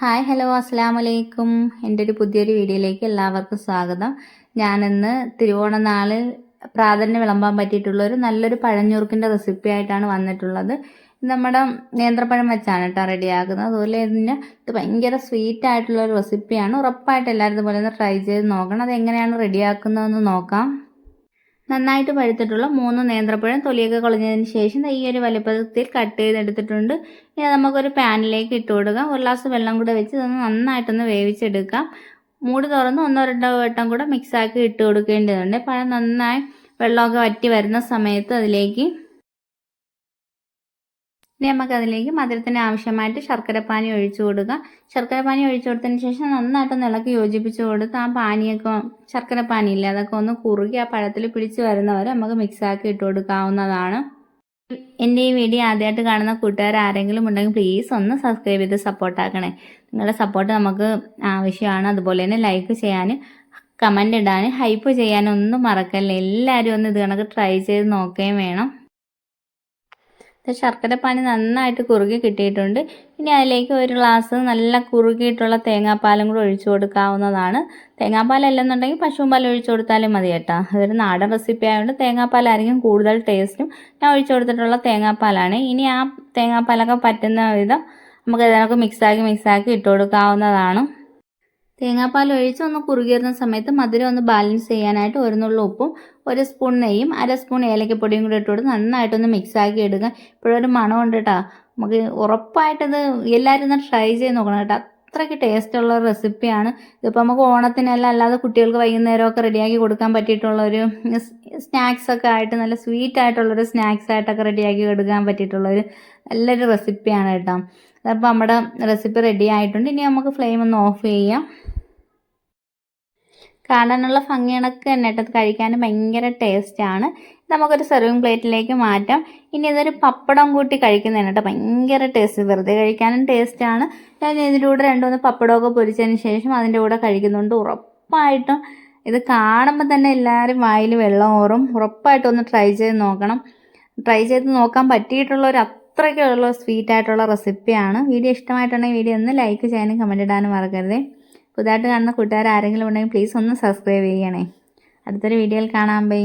Hi hello അസ്സാം വലൈക്കും എന്റെ ഒരു പുതിയൊരു വീഡിയോയിലേക്ക് എല്ലാവർക്കും സ്വാഗതം. ഞാനിന്ന് തിരുവോണനാളിൽ പ്രാധാന്യം വിളമ്പാൻ പറ്റിയിട്ടുള്ള ഒരു നല്ലൊരു പഴഞ്ഞൂർക്കിന്റെ റെസിപ്പി ആയിട്ടാണ് വന്നിട്ടുള്ളത്. നമ്മുടെ നേന്ത്രപ്പഴം വെച്ചാണ് കേട്ടോ റെഡിയാക്കുന്നത്. അതുപോലെ ഇതിന് ഇത് ഭയങ്കര സ്വീറ്റ് ആയിട്ടുള്ള ഒരു റെസിപ്പിയാണ് ഉറപ്പായിട്ട് എല്ലാവരും ഇതുപോലെ ഒന്ന് ട്രൈ ചെയ്ത് നോക്കണം. അത് എങ്ങനെയാണ് റെഡിയാക്കുന്നതെന്ന് നോക്കാം. നന്നായിട്ട് പഴുത്തിട്ടുള്ള മൂന്ന് നേന്ത്രപ്പഴം തൊലിയൊക്കെ കളഞ്ഞതിന് ശേഷം ഈ ഒരു വലുപ്പത്തിൽ കട്ട് ചെയ്തെടുത്തിട്ടുണ്ട്. ഇനി നമുക്കൊരു പാനിലേക്ക് ഇട്ട് കൊടുക്കാം. ഒരു ഗ്ലാസ് വെള്ളം കൂടെ വെച്ച് ഇതൊന്ന് നന്നായിട്ടൊന്ന് വേവിച്ചെടുക്കാം. മൂടി തുറന്ന് ഒന്നോ രണ്ടോ വട്ടം കൂടെ മിക്സാക്കി ഇട്ട് കൊടുക്കേണ്ടതുണ്ട്. പഴം നന്നായി വെള്ളമൊക്കെ വറ്റി വരുന്ന സമയത്ത് അതിലേക്ക് ഇനി നമുക്ക് അതിലേക്ക് മധുരത്തിന് ആവശ്യമായിട്ട് ശർക്കരപ്പാനി ഒഴിച്ചു കൊടുക്കുക. ശർക്കരപ്പാനി ഒഴിച്ചു കൊടുത്തതിന് ശേഷം നന്നായിട്ട് ഇളക്കി യോജിപ്പിച്ചു കൊടുത്ത് ആ പാനിയൊക്കെ ശർക്കരപ്പാനി ഇല്ല അതൊക്കെ ഒന്ന് കുറുകി ആ പഴത്തിൽ പിടിച്ച് വരുന്നവരെ നമുക്ക് മിക്സാക്കി ഇട്ട് കൊടുക്കാവുന്നതാണ്. എന്റെ ഈ വീഡിയോ ആദ്യമായിട്ട് കാണുന്ന കൂട്ടുകാർ ആരെങ്കിലും ഉണ്ടെങ്കിൽ പ്ലീസ് ഒന്ന് സബ്സ്ക്രൈബ് ചെയ്ത് സപ്പോർട്ടാക്കണേ നിങ്ങളുടെ സപ്പോർട്ട് നമുക്ക് ആവശ്യമാണ്. അതുപോലെ തന്നെ ലൈക്ക് ചെയ്യാനും കമന്റ് ഇടാനും ഹൈപ്പ് ചെയ്യാനും ഒന്നും മറക്കല്ലേ. എല്ലാവരും ഒന്ന് ഇത് കണക്ക് ട്രൈ ചെയ്ത് നോക്കുകയും വേണം. ശർക്കരപ്പാനി നന്നായിട്ട് കുറുകി കിട്ടിയിട്ടുണ്ട്. ഇനി അതിലേക്ക് ഒരു ഗ്ലാസ് നല്ല കുറുകിയിട്ടുള്ള തേങ്ങാപ്പാലും കൂടെ ഒഴിച്ചു കൊടുക്കാവുന്നതാണ്. തേങ്ങാപ്പാലല്ലെന്നുണ്ടെങ്കിൽ പാൽ ഒഴിച്ചു കൊടുത്താലും മതി കേട്ടോ. അതൊരു നാടൻ റെസിപ്പി ആയതുകൊണ്ട് തേങ്ങാപ്പാലായിരിക്കും കൂടുതൽ ടേസ്റ്റും ഞാൻ ഒഴിച്ചു കൊടുത്തിട്ടുള്ള തേങ്ങാപ്പാലാണ്. ഇനി ആ തേങ്ങാപ്പാലൊക്കെ പറ്റുന്ന വിധം നമുക്ക് ഇതിനൊക്കെ മിക്സാക്കി മിക്സാക്കി ഇട്ട് കൊടുക്കാവുന്നതാണ് തേങ്ങാപ്പാൽ ഒഴിച്ച് ഒന്ന് കുറുകിയിരുന്ന സമയത്ത് മധുരം ഒന്ന് ബാലൻസ് ചെയ്യാനായിട്ട് ഒരു നുള്ള ഉപ്പും ഒരു സ്പൂൺ നെയ്യും അര സ്പൂൺ ഏലക്കപ്പൊടിയും കൂടി ഇട്ട് കൊടുത്ത് നന്നായിട്ടൊന്ന് മിക്സ് ആക്കി എടുക്കുക. ഇപ്പോഴൊരു മണം ഉണ്ട് കേട്ടോ നമുക്ക് ഉറപ്പായിട്ടത് എല്ലാവരും ഒന്ന് ട്രൈ ചെയ്ത് നോക്കണം കേട്ടോ അത്രയ്ക്ക് ടേസ്റ്റുള്ള റെസിപ്പിയാണ് ഇതിപ്പോൾ നമുക്ക് ഓണത്തിനല്ല അല്ലാതെ കുട്ടികൾക്ക് വൈകുന്നേരമൊക്കെ റെഡിയാക്കി കൊടുക്കാൻ പറ്റിയിട്ടുള്ള ഒരു സ്നാക്സ് ഒക്കെ ആയിട്ട് നല്ല സ്വീറ്റ് ആയിട്ടുള്ളൊരു സ്നാക്സ് ആയിട്ടൊക്കെ റെഡിയാക്കി കൊടുക്കാൻ പറ്റിയിട്ടുള്ളൊരു നല്ലൊരു റെസിപ്പിയാണ് കേട്ടോ. അപ്പോൾ നമ്മുടെ റെസിപ്പി റെഡി ആയിട്ടുണ്ട്. ഇനി നമുക്ക് ഫ്ലെയിം ഒന്ന് ഓഫ് ചെയ്യാം. കാണാനുള്ള ഭംഗി കണക്ക് തന്നെ കേട്ടോ കഴിക്കാനും ഭയങ്കര ടേസ്റ്റാണ് നമുക്കൊരു സെർവിങ് പ്ലേറ്റിലേക്ക് മാറ്റാം. ഇനി ഇതൊരു പപ്പടം കൂട്ടി കഴിക്കുന്നതാണ് കേട്ടോ. ഭയങ്കര ടേസ്റ്റ് വെറുതെ കഴിക്കാനും ടേസ്റ്റാണ് ഞാൻ ഇതിന്റെ കൂടെ രണ്ടുമൂന്ന് പപ്പടമൊക്കെ പൊരിച്ചതിന് ശേഷം അതിന്റെ കൂടെ കഴിക്കുന്നുണ്ട്. ഉറപ്പായിട്ടും ഇത് കാണുമ്പോൾ തന്നെ എല്ലാവരും വായിൽ വെള്ളം ഓറും ഉറപ്പായിട്ടും ഒന്ന് ട്രൈ ചെയ്ത് നോക്കണം. ട്രൈ ചെയ്ത് നോക്കാൻ പറ്റിയിട്ടുള്ള ഒരു അത്രയ്ക്കുള്ള സ്വീറ്റ് ആയിട്ടുള്ള റെസിപ്പിയാണ് വീഡിയോ ഇഷ്ടമായിട്ടുണ്ടെങ്കിൽ വീഡിയോ ഒന്ന് ലൈക്ക് ചെയ്യാനും കമന്റ് ഇടാനും മറക്കരുത്. പുതുതായിട്ട് കാണുന്ന കൂട്ടുകാർ ആരെങ്കിലും ഉണ്ടെങ്കിൽ പ്ലീസ് ഒന്ന് സബ്സ്ക്രൈബ് ചെയ്യണേ. അടുത്തൊരു വീഡിയോയിൽ കാണാൻ ബൈ